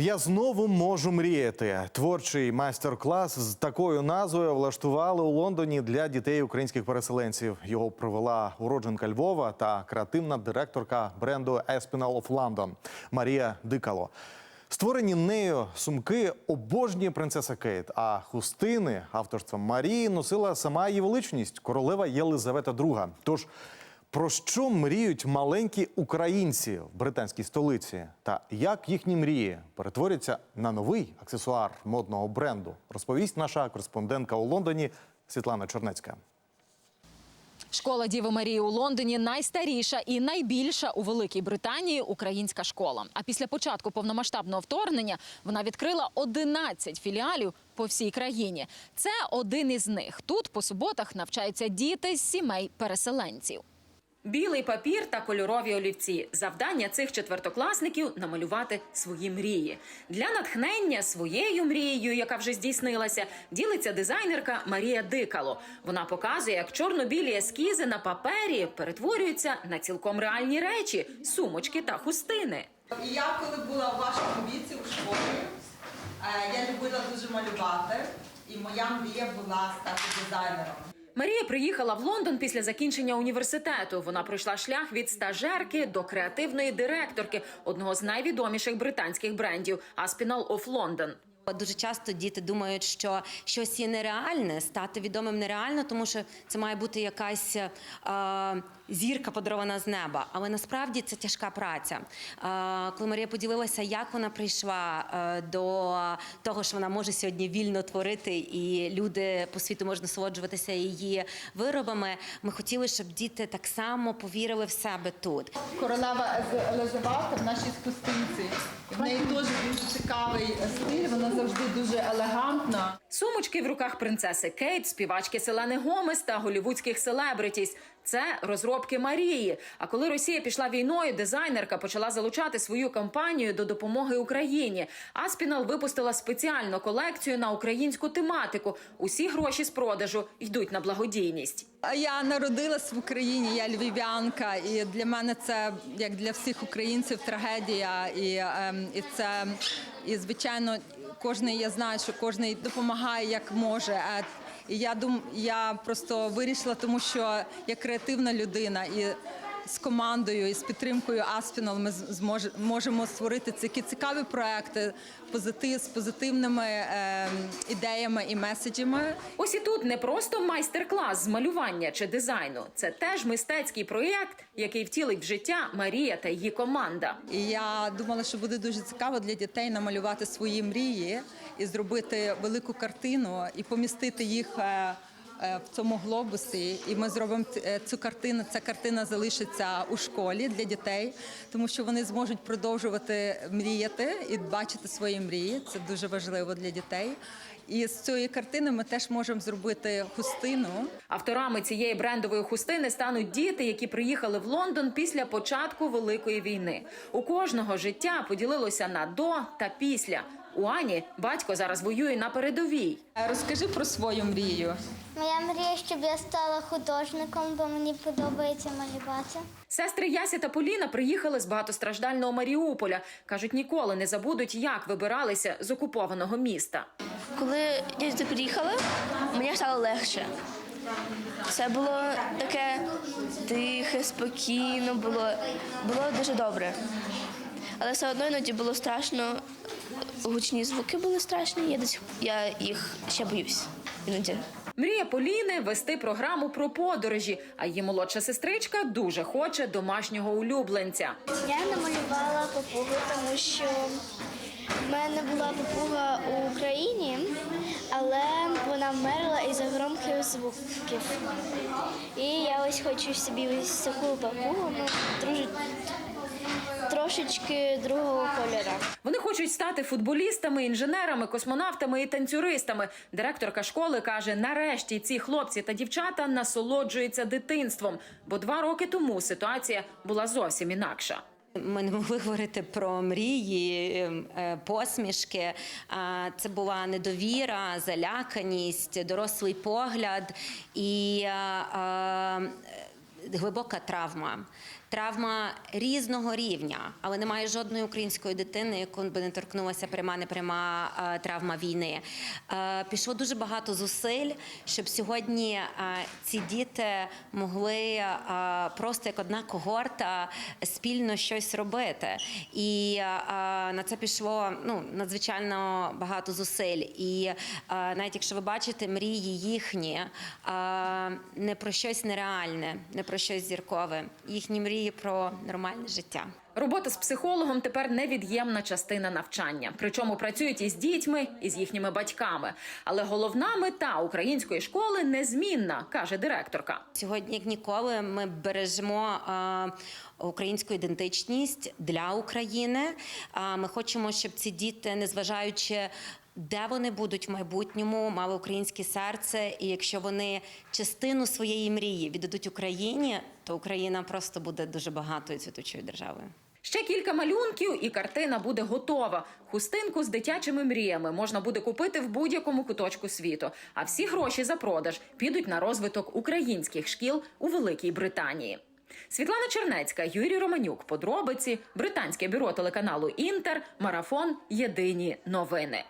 Я знову можу мріяти. Творчий майстер-клас з такою назвою влаштували у Лондоні для дітей українських переселенців. Його провела уродженка Львова та креативна директорка бренду Espinal of London Марія Дикало. Створені нею сумки обожнює принцеса Кейт, а хустини авторства Марії носила сама її величність, королева Єлизавета II. Тож про що мріють маленькі українці в британській столиці, та як їхні мрії перетворяться на новий аксесуар модного бренду, розповість наша кореспондентка у Лондоні Світлана Чернецька. Школа Діви Марії у Лондоні найстаріша і найбільша у Великій Британії українська школа. А після початку повномасштабного вторгнення вона відкрила 11 філіалів по всій країні. Це один із них. Тут по суботах навчаються діти з сімей переселенців. Білий папір та кольорові олівці. Завдання цих четвертокласників намалювати свої мрії. Для натхнення своєю мрією, яка вже здійснилася, ділиться дизайнерка Марія Дикало. Вона показує, як чорно-білі ескізи на папері перетворюються на цілком реальні речі, сумочки та хустини. Я коли була в вашому віці у школі, е, я любила дуже малювати, і моя мрія була стати дизайнером. Марія приїхала в Лондон після закінчення університету. Вона пройшла шлях від стажерки до креативної директорки одного з найвідоміших британських брендів Aspinall of London. Дуже часто діти думають, що щось є нереальне, стати відомим нереально, тому що це має бути якась е, зірка подарована з неба. Але насправді це тяжка праця. Е, коли Марія поділилася, як вона прийшла е, до того, що вона може сьогодні вільно творити, і люди по світу можуть насолоджуватися її виробами. Ми хотіли, щоб діти так само повірили в себе тут. королева Елизавета в нашій хустинці. І в неї теж дуже цікавий стиль, вона завжди дуже елегантна. Сумочки в руках принцеси Кейт, співачки Селени Гомес та голівудських селебритіс. Це розробки Марії. А коли Росія пішла війною, дизайнерка почала залучати свою компанію до допомоги Україні. Аспінал випустила спеціальну колекцію на українську тематику. Усі гроші з продажу йдуть на благодійність. А Я народилась в Україні, я львів'янка, і для мене це як для всіх українців трагедія. І, ем, і це і звичайно, кожен я знаю, що кожен допомагає як може. І я дум, я просто вирішила, тому що я креативна людина і. З командою і з підтримкою Аспінал ми зможе- можемо створити такі цікаві проекти позитив з позитивними ем, ідеями і меседжами. Ось і тут не просто майстер-клас з малювання чи дизайну. Це теж мистецький проєкт, який втілить в життя Марія та її команда. І я думала, що буде дуже цікаво для дітей намалювати свої мрії і зробити велику картину і помістити їх. е, е, В цьому глобусі, і ми зробимо е, цю картину. Ця картина залишиться у школі для дітей, тому що вони зможуть продовжувати мріяти і бачити свої мрії. Це дуже важливо для дітей. І з цієї картини ми теж можемо зробити хустину. Авторами цієї брендової хустини стануть діти, які приїхали в Лондон після початку великої війни. У кожного життя поділилося на до та після. У Ані батько зараз воює на передовій. Розкажи про свою мрію. Моя мрія, щоб я стала художником, бо мені подобається малювати. Сестри Яся та Поліна приїхали з багатостраждального Маріуполя. кажуть, ніколи не забудуть, як вибиралися з окупованого міста. Коли я сюди приїхала, мені стало легше. Це було таке тихе, спокійно, було, було дуже добре. Але все одно іноді було страшно. Гучні звуки були страшні, я, десь, я їх ще боюсь іноді. Мрія Поліни вести програму про подорожі, а її молодша сестричка дуже хоче домашнього улюбленця. Я намалювала папугу, тому що в мене була папуга у Україні, але вона вмерла із-за громких звуків. І я ось хочу собі ось таку папугу, ну, друж- трошечки другого кольору. Вони хочуть стати футболістами, інженерами, космонавтами і танцюристами. Директорка школи каже: нарешті ці хлопці та дівчата насолоджуються дитинством, бо два роки тому ситуація була зовсім інакша. Ми не могли говорити про мрії, ем, е, посмішки. А Це була недовіра, заляканість, дорослий погляд і глибока травма. Травма різного рівня, але немає жодної української дитини, яку би не торкнулася пряма непряма е, травма війни. Е, Пішло дуже багато зусиль, щоб сьогодні е, ці діти могли просто як одна когорта спільно щось робити. І на це пішло ну надзвичайно багато зусиль. І навіть якщо ви бачите мрії їхні не про щось нереальне, не про щось зіркове, їхні мрії про нормальне життя. Робота з психологом тепер невід'ємна частина навчання. Причому працюють із дітьми, і з їхніми батьками. Але головна мета української школи незмінна, каже директорка. Сьогодні, як ніколи, ми бережемо е, українську ідентичність для України. Ми хочемо, щоб ці діти, незважаючи. Де вони будуть в майбутньому, мали українське серце, і якщо вони частину своєї мрії віддадуть Україні, то Україна просто буде дуже багатою цвітучою державою. Ще кілька малюнків, і картина буде готова. Хустинку з дитячими мріями можна буде купити в будь-якому куточку світу. А всі гроші за продаж підуть на розвиток українських шкіл у Великій Британії. Світлана Чернецька, Юрій Романюк. Подробиці британське бюро телеканалу Інтер. Марафон. Єдині новини.